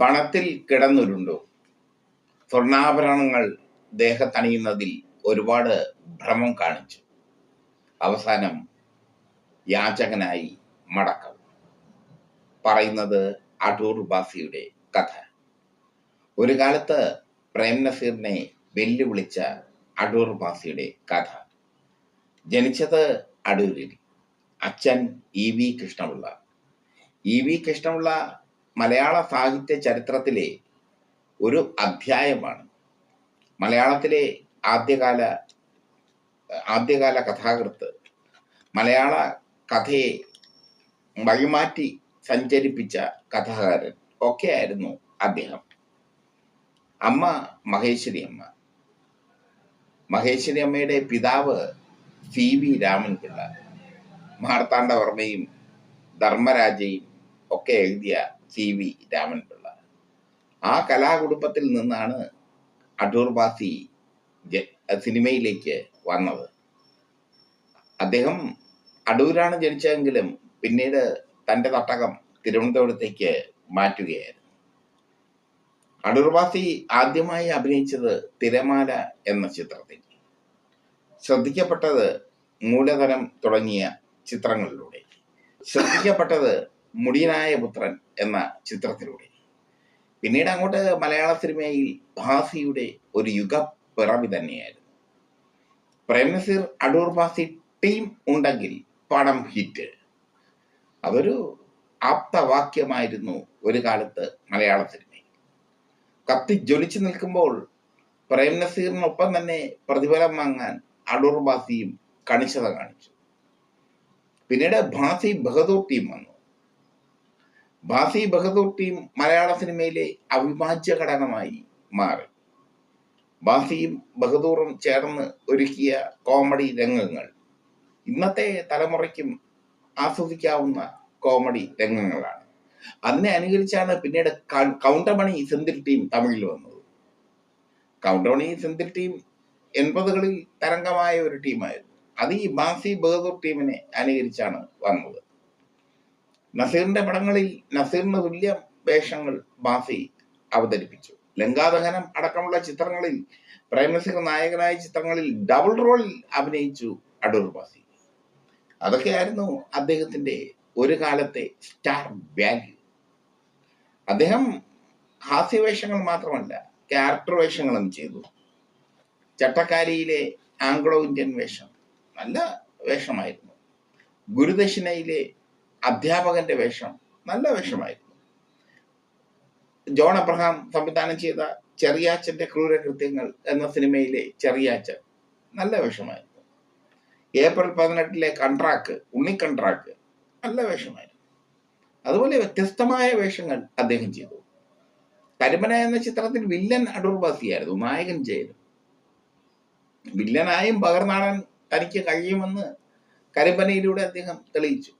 പണത്തിൽ കിടന്നുരുണ്ടു. സ്വർണാഭരണങ്ങൾ ദേഹത്തണിയുന്നതിൽ ഒരുപാട് ഭ്രമം കാണിച്ചു. അവസാനം യാചകനായി മടക്കം. പറയുന്നത് അടൂർ ബാസിയുടെ കഥ. ഒരു കാലത്ത് പ്രേംനസീറിനെ വെല്ലുവിളിച്ച അടൂർ ബാസിയുടെ കഥ. ജനിച്ചത് അടൂരിൽ. അച്ഛൻ E V Krishnapillai. E V Krishnapillai മലയാള സാഹിത്യ ചരിത്രത്തിലെ ഒരു അധ്യായമാണ്. മലയാളത്തിലെ ആദ്യകാല ആദ്യകാല കഥാകൃത്ത് മലയാള കഥയെ വഴിമാറ്റി സഞ്ചരിപ്പിച്ച കഥാകാരൻ ഒക്കെ ആയിരുന്നു അദ്ദേഹം. അമ്മ മഹേശ്വരി അമ്മ മഹേശ്വരി അമ്മയുടെ പിതാവ് സി വി രാമൻപിള്ള മാർത്താണ്ഡവർമ്മയും ധർമ്മരാജയും ഒക്കെ എഴുതിയ സി വി രാമൻപിള്ള. ആ കലാകുടുംബത്തിൽ നിന്നാണ് അടൂർ ബാസി സിനിമയിലേക്ക് വന്നത്. അദ്ദേഹം അടൂരാണ് ജനിച്ചതെങ്കിലും പിന്നീട് തന്റെ തട്ടകം തിരുവനന്തപുരത്തേക്ക് മാറ്റുകയായിരുന്നു. അടൂർവാസി ആദ്യമായി അഭിനയിച്ചത് തിരമാല എന്ന ചിത്രത്തിൽ. ശ്രദ്ധിക്കപ്പെട്ടത് മൂലധനം തുടങ്ങിയ ചിത്രങ്ങളിലൂടെ. ശ്രദ്ധിക്കപ്പെട്ടത് മുടിയനായ പുത്രൻ എന്ന ചിത്രത്തിലൂടെ. പിന്നീട് അങ്ങോട്ട് മലയാള സിനിമയിൽ ഭാസിയുടെ ഒരു യുഗ പിറവി തന്നെയായിരുന്നു. പ്രേംനസീർ അടൂർ ഭാസി ടീം ഉണ്ടെങ്കിൽ പടം ഹിറ്റ്. അതൊരു ആപ്തവാക്യമായിരുന്നു ഒരു കാലത്ത് മലയാള സിനിമയിൽ. കത്തി ജ്വലിച്ചു നിൽക്കുമ്പോൾ പ്രേം നസീറിനൊപ്പം തന്നെ പ്രതിഫലം വാങ്ങാൻ അടൂർ ബാസിയും കണിശത കാണിച്ചു. പിന്നീട് ഭാസി ബഹദൂർ ടീം വന്നു. ഭാസി ബഹദൂർ ടീം മലയാള സിനിമയിലെ അവിഭാജ്യ ഘടകമായി മാറി. ബാസിയും ബഹദൂറും ചേർന്ന് ഒരുക്കിയ കോമഡി രംഗങ്ങൾ. ഇന്നത്തെ തലമുറയ്ക്കും ആസ്വദിക്കാവുന്ന കോമഡി രംഗങ്ങളാണ്. അതിനെ അനുകരിച്ചാണ് പിന്നീട് കൗണ്ടമണി സെന്തിൽ ടീം തമിഴിൽ വന്നത്. കൗണ്ടമണി സെന്തിൽ ടീം എൺപതുകളിൽ തരംഗമായ ഒരു ടീമായിരുന്നു. അത് ഈ ബാസി ബഹദൂർ ടീമിനെ അനുകരിച്ചാണ് വന്നത്. നസീറിന്റെ പടങ്ങളിൽ നസീറിന് തുല്യ വേഷങ്ങൾ ബാസി അവതരിപ്പിച്ചു. ലങ്കാദഹനം അടക്കമുള്ള ചിത്രങ്ങളിൽ പ്രേംനസീർ നായകനായ ചിത്രങ്ങളിൽ ഡബിൾ റോളിൽ അഭിനയിച്ചു അടൂർ ബാസി. അതൊക്കെയായിരുന്നു അദ്ദേഹത്തിന്റെ ഒരു കാലത്തെ സ്റ്റാർ വാല്യൂ അദ്ദേഹം ഹാസ്യവേഷങ്ങൾ മാത്രമല്ല ക്യാരക്ടർ വേഷങ്ങളും ചെയ്തു. ചട്ടക്കാരിയിലെ ആംഗ്ലോ ഇന്ത്യൻ വേഷം നല്ല വേഷമായിരുന്നു. ഗുരുദക്ഷിണയിലെ അധ്യാപകന്റെ വേഷം നല്ല വേഷമായിരുന്നു. ജോൺ അബ്രഹാം സംവിധാനം ചെയ്ത ചെറിയാച്ചന്റെ ക്രൂരകൃത്യങ്ങൾ എന്ന സിനിമയിലെ ചെറിയാച്ചൻ നല്ല വേഷമായിരുന്നു. ഏപ്രിൽ പതിനെട്ടിലെ കൺട്രാക്ക് ഉണ്ണിക്കൺട്രാക്ക് നല്ല വേഷമായിരുന്നു. അതുപോലെ വ്യത്യസ്തമായ വേഷങ്ങൾ അദ്ദേഹം ചെയ്തു. കരിമന എന്ന ചിത്രത്തിൽ വില്ലൻ അടൂർവാസിയായിരുന്നു നായകൻ ജയനും. വില്ലനായും പകർന്നാടാൻ തനിക്ക് കഴിയുമെന്ന് കരിമ്പനയിലൂടെ അദ്ദേഹം തെളിയിച്ചു.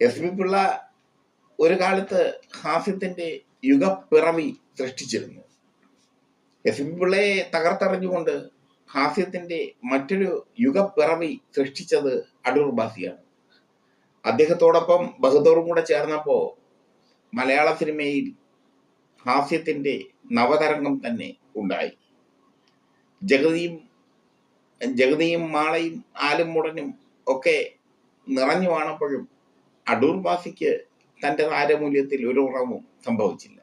എസ് പി പിള്ള ഒരു കാലത്ത് ഹാസ്യത്തിന്റെ യുഗപ്പിറവി സൃഷ്ടിച്ചിരുന്നു. എസ് പി പിള്ളയെ തകർത്തെറിഞ്ഞുകൊണ്ട് ഹാസ്യത്തിന്റെ മറ്റൊരു യുഗപ്പിറവി സൃഷ്ടിച്ചത് അടൂർ ബാസിയാണ്. അദ്ദേഹത്തോടൊപ്പം ബഹദൂറും കൂടെ ചേർന്നപ്പോ മലയാള സിനിമയിൽ ഹാസ്യത്തിന്റെ നവതരംഗം തന്നെ ഉണ്ടായി. ജഗതിയും ജഗതിയും മാളയും ആലും മുടനും ഒക്കെ നിറഞ്ഞു കാണപ്പോഴും അടൂർ ബാസിക്ക് തന്റെ താരമൂല്യത്തിൽ ഒരു ഉറവും സംഭവിച്ചില്ല.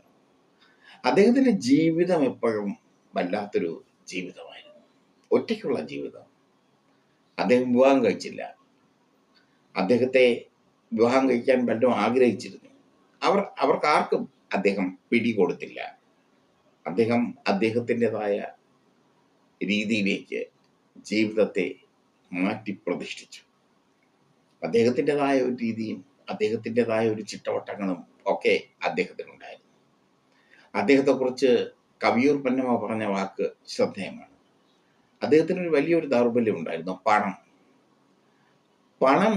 അദ്ദേഹത്തിന്റെ ജീവിതം എപ്പോഴും വല്ലാത്തൊരു ജീവിതമായിരുന്നു. ഒറ്റയ്ക്കുള്ള ജീവിതം. അദ്ദേഹം വിവാഹം കഴിച്ചില്ല. അദ്ദേഹത്തെ വിവാഹം കഴിക്കാൻ പലരും ആഗ്രഹിച്ചിരുന്നു. അവർ അവർക്ക് ആർക്കും അദ്ദേഹം പിടികൊടുത്തില്ല. അദ്ദേഹം അദ്ദേഹത്തിന്റെതായ രീതിയിലേക്ക് ജീവിതത്തെ മാറ്റി പ്രതിഷ്ഠിച്ചു അദ്ദേഹത്തിന്റെതായ ഒരു രീതിയും അദ്ദേഹത്തിന്റെതായ ഒരു ചിട്ടവട്ടങ്ങളും ഒക്കെ അദ്ദേഹത്തിനുണ്ടായിരുന്നു. അദ്ദേഹത്തെക്കുറിച്ച് കവിയൂർ പന്നമ പറഞ്ഞ വാക്ക് ശ്രദ്ധേയമാണ്. അദ്ദേഹത്തിന് ഒരു വലിയൊരു ദൗർബല്യം ഉണ്ടായിരുന്നു പണം പണം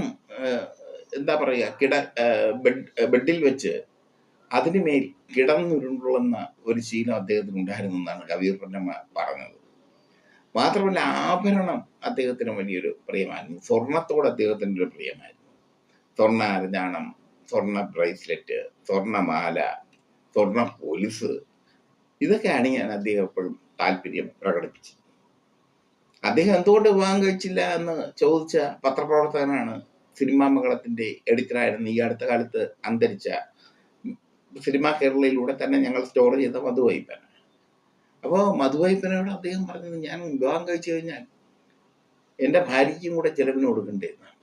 എന്താ പറയുക കിട ബെഡ് ബെഡിൽ വെച്ച് അതിനുമേൽ കിടന്നുരുണ്ടുള്ളുന്ന ഒരു ശീലം അദ്ദേഹത്തിന് ഉണ്ടായിരുന്നു എന്നാണ് കവിയൂർ പന്നമ്മ പറഞ്ഞത്. മാത്രമല്ല ആഭരണം അദ്ദേഹത്തിന് വലിയൊരു പ്രിയമായിരുന്നു. സ്വർണത്തോട് അദ്ദേഹത്തിന്റെ ഒരു പ്രിയമായിരുന്നു. സ്വർണ അരഞ്ഞാണം സ്വർണ ബ്രേസ്ലെറ്റ് സ്വർണമാല സ്വർണ പോലീസ് ഇതൊക്കെയാണ് ഞാൻ അദ്ദേഹം എപ്പോഴും താല്പര്യം പ്രകടിപ്പിച്ചത്. അദ്ദേഹം എന്തുകൊണ്ട് വിവാഹം കഴിച്ചില്ല എന്ന് ചോദിച്ച പത്രപ്രവർത്തകനാണ് സിനിമാ മംഗളത്തിന്റെ എഡിറ്ററായിരുന്നു. ഈ അടുത്ത കാലത്ത് അന്തരിച്ച സിനിമാ കേരളയിലൂടെ തന്നെ ഞങ്ങൾ സ്റ്റോർ ചെയ്ത മധുവൈപ്പൻ അപ്പോൾ മധുവൈപ്പനോട് അദ്ദേഹം പറഞ്ഞത് ഞാൻ വിവാഹം കഴിച്ചു കഴിഞ്ഞാൽ എന്റെ ഭാര്യയ്ക്കും കൂടെ ചെലവിന് കൊടുക്കണ്ടേന്നാണ്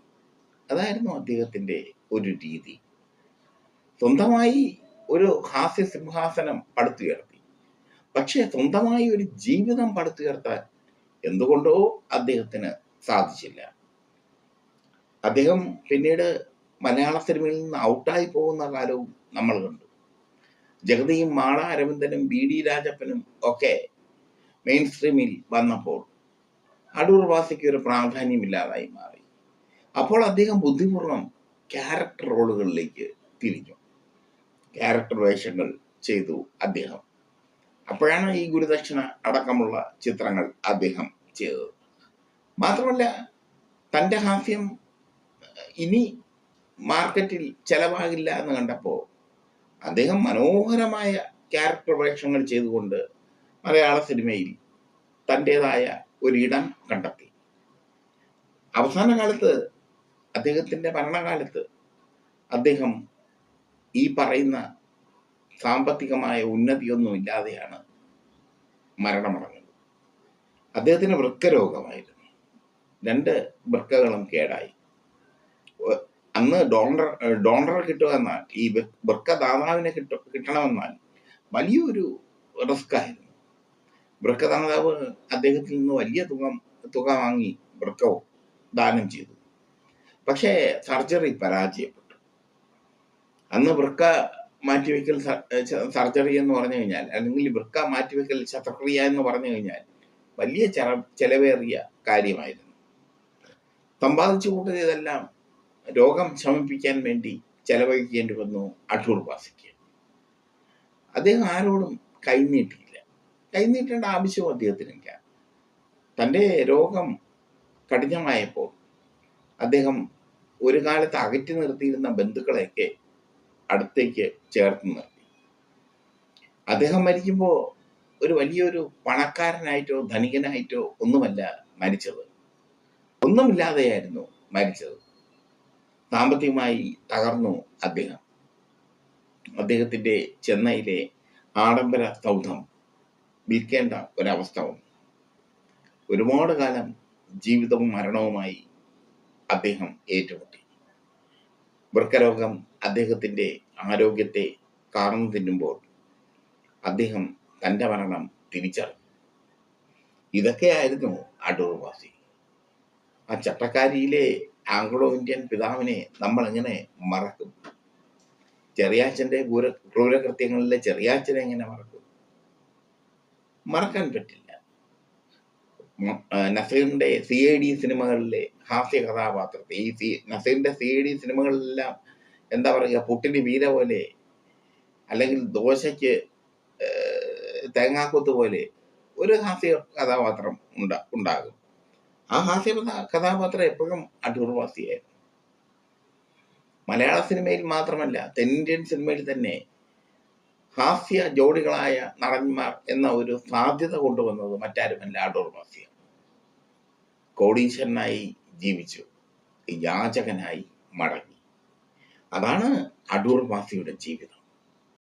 അതായിരുന്നു അദ്ദേഹത്തിന്റെ ഒരു രീതി. സ്വന്തമായി ഒരു ഹാസ്യ സിംഹാസനം പടുത്തുയർത്തി. പക്ഷേ സ്വന്തമായി ഒരു ജീവിതം പടുത്തുയർത്താൻ എന്തുകൊണ്ടോ അദ്ദേഹത്തിന് സാധിച്ചില്ല. അദ്ദേഹം പിന്നീട് മലയാള സിനിമയിൽ നിന്ന് ഔട്ടായി പോകുന്ന കാലവും നമ്മൾ കണ്ടു. ജഗതിയും മാള അരവിന്ദനും ബി ഡി രാജപ്പനും ഒക്കെ മെയിൻ സ്ട്രീമിൽ വന്നപ്പോൾ അടൂർ വാസിക്ക് ഒരു പ്രാധാന്യമില്ലാതായി മാറി. അപ്പോൾ അദ്ദേഹം ബുദ്ധിപൂർവം ക്യാരക്ടർ റോളുകളിലേക്ക് തിരിഞ്ഞു. ക്യാരക്ടർ വേഷങ്ങൾ ചെയ്തു അദ്ദേഹം. അപ്പോഴാണ് ഈ ഗുരുദക്ഷിണ അടക്കമുള്ള ചിത്രങ്ങൾ അദ്ദേഹം ചെയ്തത്. മാത്രമല്ല തന്റെ ഹാസ്യം ഇനി മാർക്കറ്റിൽ ചെലവാകില്ല എന്ന് കണ്ടപ്പോൾ അദ്ദേഹം മനോഹരമായ ക്യാരക്ടർ വേഷങ്ങൾ ചെയ്തുകൊണ്ട് മലയാള സിനിമയിൽ തന്റെതായ ഒരിടം കണ്ടെത്തി. അവസാന കാലത്ത് അദ്ദേഹത്തിന്റെ ഭരണകാലത്ത് അദ്ദേഹം ഈ പറയുന്ന സാമ്പത്തികമായ ഉന്നതിയൊന്നും ഇല്ലാതെയാണ് മരണമടഞ്ഞത്. അദ്ദേഹത്തിന് വൃക്കരോഗമായിരുന്നു. രണ്ട് വൃക്കകളും കേടായി. അന്ന് ഡോണർ ഡോണർ കിട്ടുക എന്നാൽ ഈ വൃക്കദാതാവിനെ വൃക്ക ദാതാവിനെ കിട്ട കിട്ടണമെന്നാൽ വലിയൊരു റിസ്ക് ആയിരുന്നു. വൃക്കദാതാവ് അദ്ദേഹത്തിൽ നിന്ന് വലിയ തുക തുക വാങ്ങി വൃക്കവും ദാനം ചെയ്തു. പക്ഷേ സർജറി പരാജയപ്പെട്ടു. അന്ന് വൃക്ക മാറ്റിവെക്കൽ സർജറി എന്ന് പറഞ്ഞു കഴിഞ്ഞാൽ അല്ലെങ്കിൽ വൃക്ക മാറ്റിവെക്കൽ ശസ്ത്രക്രിയ എന്ന് പറഞ്ഞു കഴിഞ്ഞാൽ വലിയ ചെല ചെലവേറിയ കാര്യമായിരുന്നു. സമ്പാദിച്ചു കൂട്ടിയതെല്ലാം രോഗം ശമിപ്പിക്കാൻ വേണ്ടി ചെലവഴിക്കേണ്ടി വന്നു അടൂർ വാസിക്ക്. അദ്ദേഹം ആരോടും കൈനീട്ടിയില്ല. കൈനീട്ടേണ്ട ആവശ്യവും അദ്ദേഹത്തിനില്ല. തന്റെ രോഗം കഠിനമായപ്പോൾ അദ്ദേഹം ഒരു കാലത്ത് അകറ്റി നിർത്തിയിരുന്ന ബന്ധുക്കളെയൊക്കെ അടുത്തേക്ക് ചേർത്ത് നിർത്തി. അദ്ദേഹം മരിക്കുമ്പോൾ ഒരു വലിയൊരു പണക്കാരനായിട്ടോ ധനികനായിട്ടോ ഒന്നുമല്ല മരിച്ചത്. ഒന്നുമില്ലാതെയായിരുന്നു മരിച്ചത്. സാമ്പത്തികമായി തകർന്നു അദ്ദേഹം. അദ്ദേഹത്തിന്റെ ചെന്നൈയിലെ ആഡംബര സൗധം വിൽക്കേണ്ട ഒരവസ്ഥ വന്നു. ഒരുപാട് കാലം ജീവിതവും മരണവുമായി അദ്ദേഹം ഏറ്റുമുട്ടി. വൃക്കരോഗം അദ്ദേഹത്തിന്റെ ആരോഗ്യത്തെ കാർന്നു തിന്നുമ്പോൾ അദ്ദേഹം തന്റെ മരണം തിരിച്ചറിഞ്ഞു. ഇതൊക്കെയായിരുന്നു അടൂർവാസി ആ ചട്ടക്കാരിയിലെ ആംഗ്ലോ ഇന്ത്യൻ പിതാവിനെ നമ്മൾ എങ്ങനെ മറക്കും? ചെറിയാച്ചന്റെ ക്രൂര ക്രൂരകൃത്യങ്ങളിലെ ചെറിയാച്ചനെ എങ്ങനെ മറക്കും? മറക്കാൻ പറ്റില്ല. നസീറിന്റെ സി ഐ ഡി സിനിമകളിലെ ഹാസ്യ കഥാപാത്രത്തെ ഈ സി നസീറിന്റെ സി ഐ ഡി സിനിമകളിലെല്ലാം എന്താ പറയുക പുട്ടിന് വീര പോലെ അല്ലെങ്കിൽ ദോശയ്ക്ക് തേങ്ങാക്കൂത്ത് പോലെ ഒരു ഹാസ്യ കഥാപാത്രം ഉണ്ടാ ഉണ്ടാകും. ആ ഹാസ്യ കഥാ- കഥാപാത്രം എപ്പോഴും അടൂർവാസിയായിരുന്നു. മലയാള സിനിമയിൽ മാത്രമല്ല തെന്നിന്ത്യൻ സിനിമയിൽ തന്നെ ഹാസ്യ ജോഡികളായ നടന്മാർ എന്ന ഒരു സാധ്യത കൊണ്ടുവന്നത് മറ്റാരുമല്ല അടൂർ വാസിയാണ് കോടീശ്വരനായി ജീവിച്ചു. യാചകനായി മടങ്ങി. അതാണ് അടൂർ വാസിയുടെ ജീവിതം.